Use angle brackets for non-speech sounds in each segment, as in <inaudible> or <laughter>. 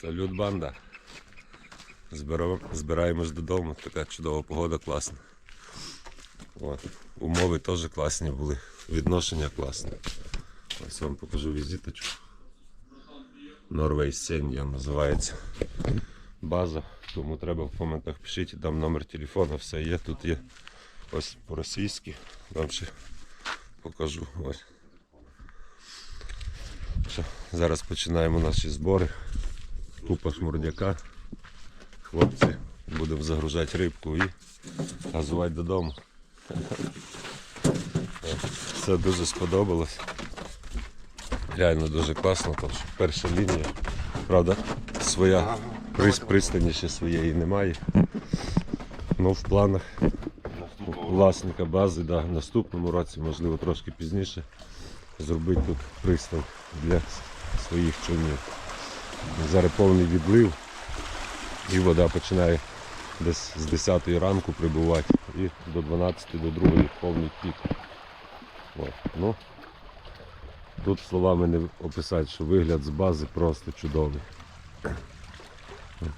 Салют, банда. Збираємось додому. Така чудова погода класна. От. Умови теж класні були. Відношення класне. Ось вам покажу візиточку. Norway Senior називається база. Тому треба в коментах пишіть, дам номер телефону, все є. Тут є ось по-російськи. Вам ще покажу. Ось. Що, зараз починаємо наші збори. Купа шмурдяка. Хлопці, будемо загружати рибку і газувати додому. Все дуже сподобалось. Реально дуже класно, тому що перша лінія. Правда, своя приз, пристані ще своєї немає. Ну, в планах власника бази, да, в наступному році, можливо, трошки пізніше, зробити тут пристань для своїх човнів. Зараз повний відлив і вода починає десь з 10 ранку прибувати і до 12 до 2 повний пік. От. Ну, тут словами не описати, що вигляд з бази просто чудовий.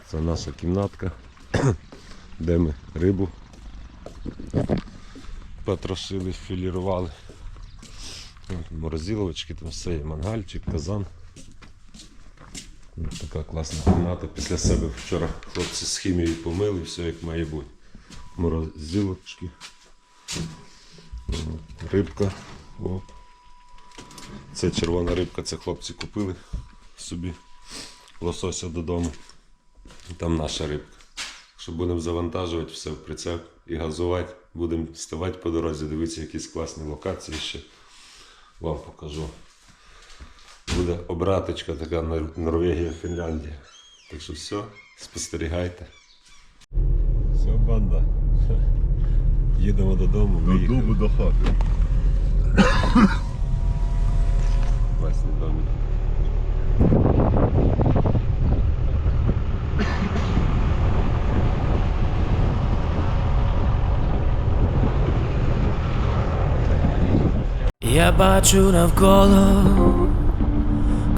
Це наша кімнатка, <clears throat> де ми рибу потрошили, філірували. Морозиловочки, там все є мангальчик, казан. Така класна кімната. Після себе вчора хлопці з хімією помили, все як має бути. Морозилочки. Рибка. Оп. Це червона рибка, це хлопці купили собі лосося додому. Там наша рибка. Що будемо завантажувати все в прицеп і газувати. Будемо ставати по дорозі, дивитися якісь класні локації ще. Вам покажу. Буде обраточка така Нор- Норвегія, Фінляндія. Так що все, спостерігайте. Все, банда. <laughs> Їдемо додому. Додому до хати. <coughs> Класний домик. Я бачу навколо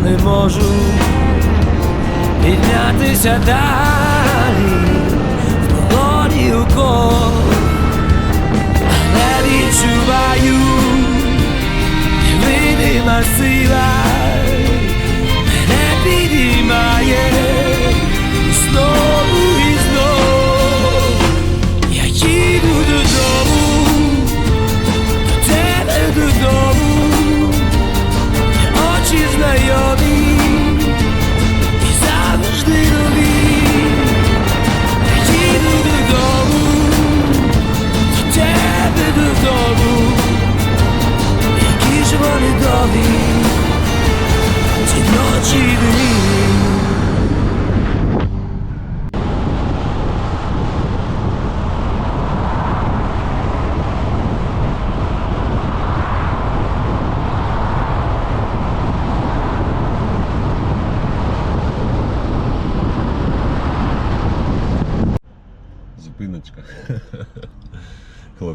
Не можу піднятися далі в полоні укол, не відчуваю невидима сила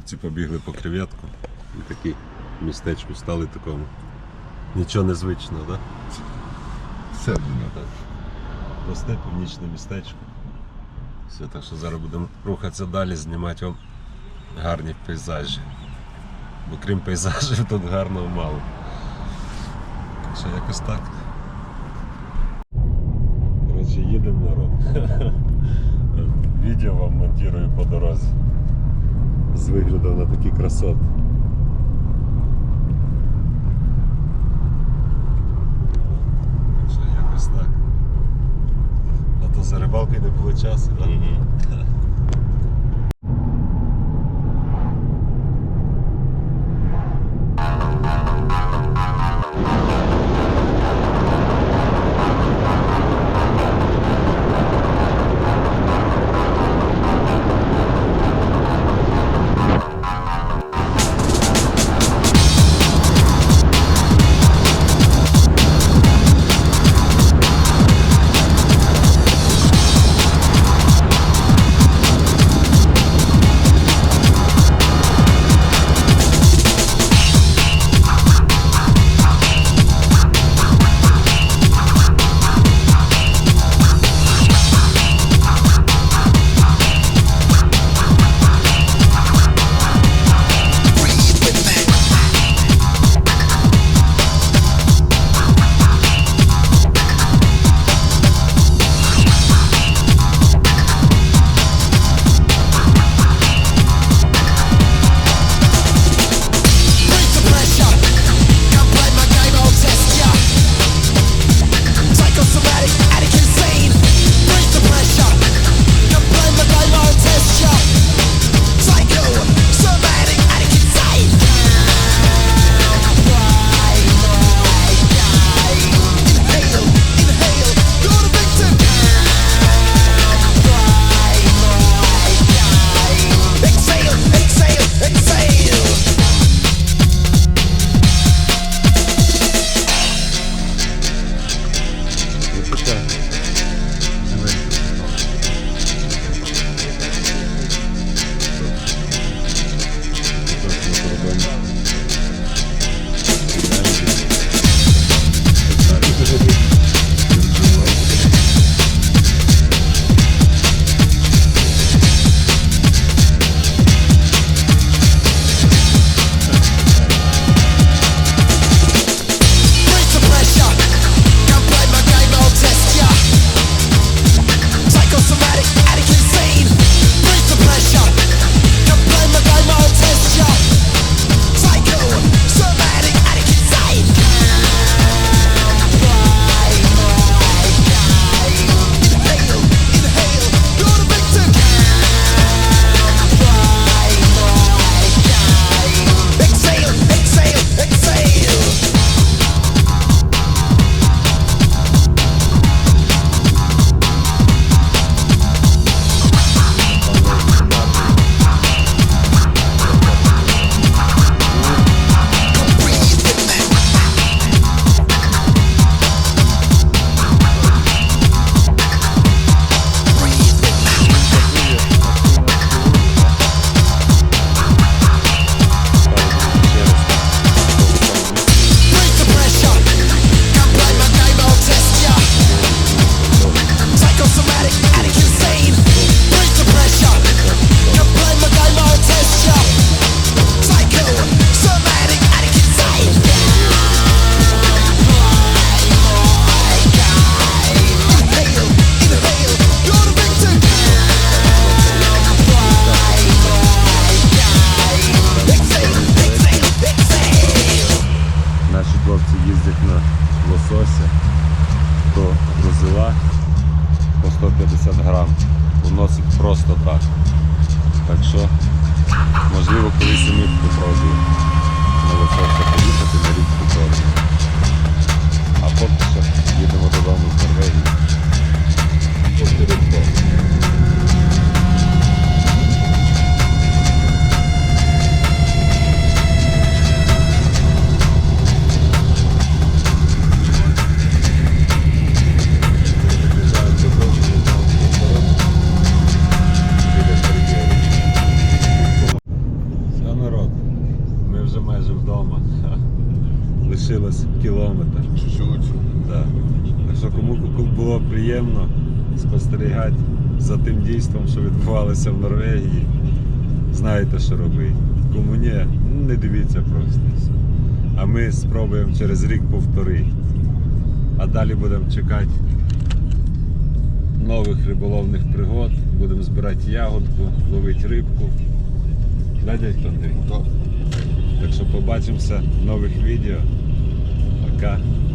хлопці побігли по креветку. І такі містечку стали такому. Нічого незвичного, так? Все одно так. Просте північне містечко. Все, так що зараз будемо рухатися далі, знімати вам гарні пейзажі. Бо крім пейзажів <laughs> тут гарного мало. Так що якось так. Коротше, їдемо народ. <laughs> Відео вам монтирую по дорозі з вигляду на такі красоти. Якось так. А то за рибалки не було часу, так? Mm -hmm. хлопці їздять на лососі то грузила по 150 грам, уносить просто так. Так що, можливо, колись і ми попробуємо на лосося поїхати на річку Чорну. А поки що їдемо додому з Норвегії. лишилось кілометр. Чуть-чуть. Да. Кому було приємно спостерігати за тим дійством, що відбувалося в Норвегії, знаєте, що робити. Кому ні, не дивіться просто. А ми спробуємо через рік повторити. А далі будемо чекати нових риболовних пригод, будемо збирати ягодку, ловити рибку. Глядять Андрій? Так. Так що побачимося в нових відео. America.